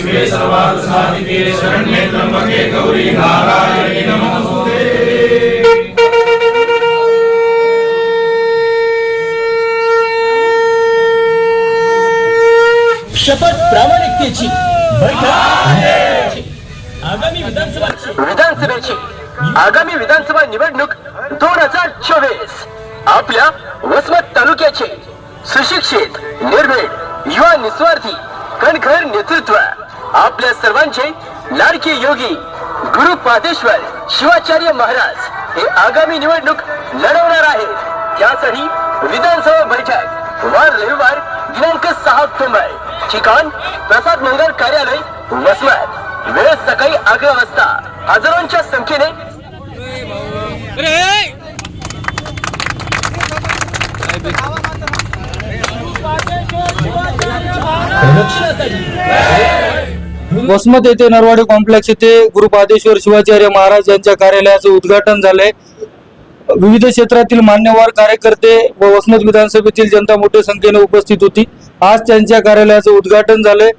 शिवे सर्वार्थ साधिके शरण्ये त्र्यंबके गौरी नारायणी नमोस्तुते शपथ प्रामाणिकतेची आगामी विधानसभा विधानसभेची आगामी विधानसभा निवडणूक दोन हजार चोवीस. आपल्या वसमत तालुक्याचे सुशिक्षित निर्भीड युवा निस्वार्थी कणखर नेतृत्व. आपल्या सर्वांचे लाडके योगी गुरु पादेश्वर शिवाचार्य महाराज हे आगामी निवडणूक लढवणार आहे त्यासाठी विधानसभा बैठक वार रविवार दिनांक सहा ऑक्टोबर. ठिकाण प्रसाद मंगल कार्यालय वसमत. वेळ सकाळी अकरा वाजता. हजारोंच्या संख्येने वसमत येथे नरवाडी कॉम्प्लेक्स येथे गुरुपादेश्वर शिवाचार्य महाराज यांच्या कार्यालयाचं उद्घाटन झालंय. विविध क्षेत्रातील मान्यवर कार्यकर्ते व वसमत विधानसभेतील जनता मोठ्या संख्येने उपस्थित होती. आज त्यांच्या कार्यालयाचं उद्घाटन झालंय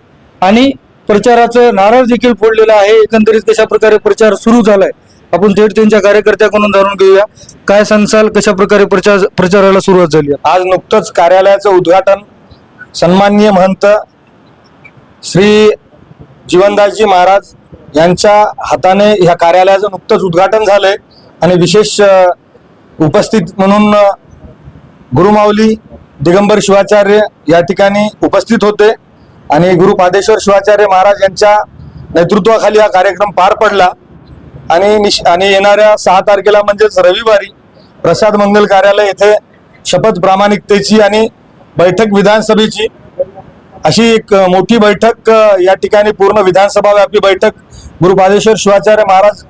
आणि प्रचाराचं नारळ देखील फोडलेलं आहे. एकंदरीत कशा प्रकारे प्रचार सुरू झालाय आपण थेट त्यांच्या कार्यकर्त्याकडून जाणून घेऊया. काय सांगाल कशा प्रकारे प्रचार प्रचाराला सुरुवात झाली? आहे? आज नुकतंच कार्यालयाचं उद्घाटन सन्माननीय महंत श्री जीवनदासजी महाराज यांच्या हाताने ह्या कार्यालयाचं नुकतंच उद्घाटन झालंय. आणि विशेष उपस्थित म्हणून गुरुमाऊली दिगंबर शिवाचार्य या ठिकाणी उपस्थित होते. आणि गुरु पादेश्वर शिवाचार्य महाराज यांच्या नेतृत्वाखाली हा कार्यक्रम पार पडला. आणि निश आणि येणाऱ्या सहा तारखेला म्हणजेच रविवारी प्रसाद मंगल कार्यालय येथे शपथ प्रामाणिकतेची आणि बैठक विधानसभेची अशी एक मोठी बैठक या ठिकाणी पूर्ण विधानसभा व्यापी बैठक गुरुपादेश्वर शिवाचार्य महाराज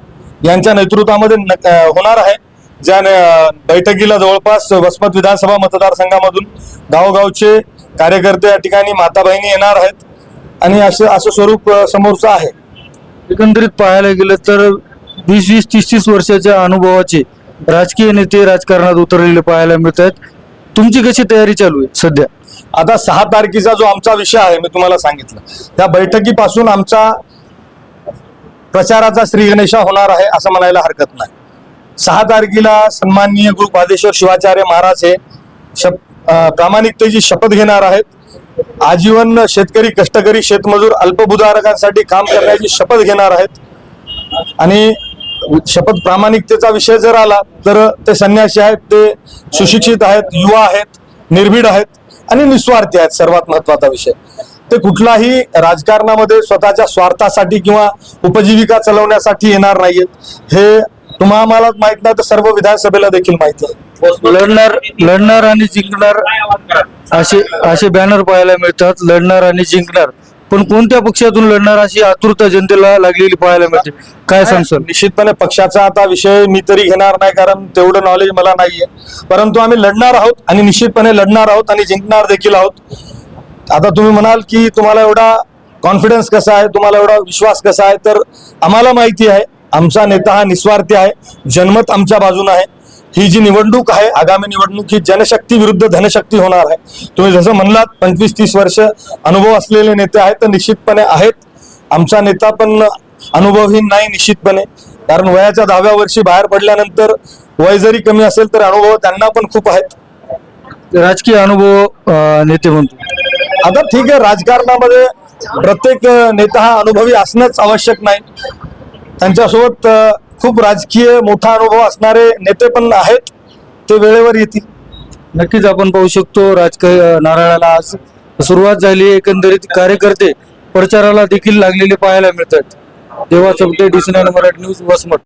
यांच्या नेतृत्वामध्ये न- होणार आहे. ज्या बैठकीला जवळपास वसमत विधानसभा मतदारसंघामधून गावोगावचे कार्यकर्ते या ठिकाणी माता बहिणी येणार आहेत. आणि असं असं स्वरूप समोरचं आहे. एकंदरीत पाहायला गेलं तर वीस वीस तीस तीस वर्षाच्या अनुभवाचे राजकीय नेते राजकारणात उतरलेले पाहायला मिळत आहेत. तुमची कशी तयारी चालू आहे सध्या? आता सहा तारखेचा जो आमचा विषय आहे मी तुम्हाला सांगितलं. त्या बैठकीपासून आमचा प्रचाराचा श्रीगणेशा होणार आहे असं म्हणायला हरकत नाही. सहा तारखेला सन्माननीय गुरु पादेश्वर शिवाचार्य महाराज हे शप प्रामाणिकतेची शपथ घेणार आहेत. आजीवन शेतकरी कष्टकरी शेतमजूर अल्पभूधारकांसाठी काम करण्याची शपथ घेणार आहेत. आणि शपथ प्रामाणिकतेचा विषय जर आला तर ते संन्यासी आहेत ते सुशिक्षित आहेत युवा आहेत निर्भीड आहेत. आणि निस्वार्थी आहेत सर्वात महत्त्वाचा विषय. ते कुठलाही राजकारणामध्ये स्वतःच्या स्वार्थासाठी किंवा उपजीविका चालवण्यासाठी येणार नाहीयेत. हे तुम्हाला आम्हाला माहीत नाही तर सर्व विधानसभेला देखील माहिती आहे. लढणार लढणार आणि जिंकणार असे असे बॅनर पाहायला मिळतात. लढणार आणि जिंकणार. पण कोणत्या पक्षातून लढणार अशी आतुरता जनतेला लागलेली पाहायला मिळते? काय सांगसाल निश्चितपणे पक्षाचा आता विषय मी तरी घेणार नाही कारण तेवढं नॉलेज मला नाहीये. परंतु आम्ही लढणार आहोत आणि निश्चितपणे लढणार आहोत आणि जिंकणार देखील आहोत. आता तुम्ही म्हणाल की तुम्हाला एवढा कॉन्फिडन्स कसा आहे? तुम्हाला एवढा विश्वास कसा आहे? तर आम्हाला माहिती आहे आमचा नेता हा निस्वार्थी आहे. जनमत आमच्या बाजूने आहे. ही जी निवडणूक आहे आगामी निवडणूक ही जनशक्ती विरुद्ध धनशक्ती होणार आहे. तुम्ही जसं म्हणलात पंचवीस तीस वर्ष अनुभव असलेले नेते आहेत तर निश्चितपणे आहेत. आमचा नेता पण अनुभवहीन नाही निश्चितपणे. कारण वयाच्या दहाव्या वर्षी बाहेर पडल्यानंतर वय जरी कमी असेल तर अनुभव त्यांना पण खूप आहेत. राजकीय अनुभव नेते म्हणतो आता ठीक आहे राजकारणामध्ये प्रत्येक नेता हा अनुभवी असणंच आवश्यक नाही. त्यांच्यासोबत खूप राजकीय मोठा अनुभव असणारे नेते पण आहेत. ते वेळेवर येतील. नक्कीच आपण पाहू शकतो राजकीय नारळाला आज सुरुवात झाली. एकंदरीत कार्यकर्ते प्रचाराला देखील लागलेले पाहायला मिळतात. तेव्हा चौथे डिसेंबर मराठी न्यूज वसमत.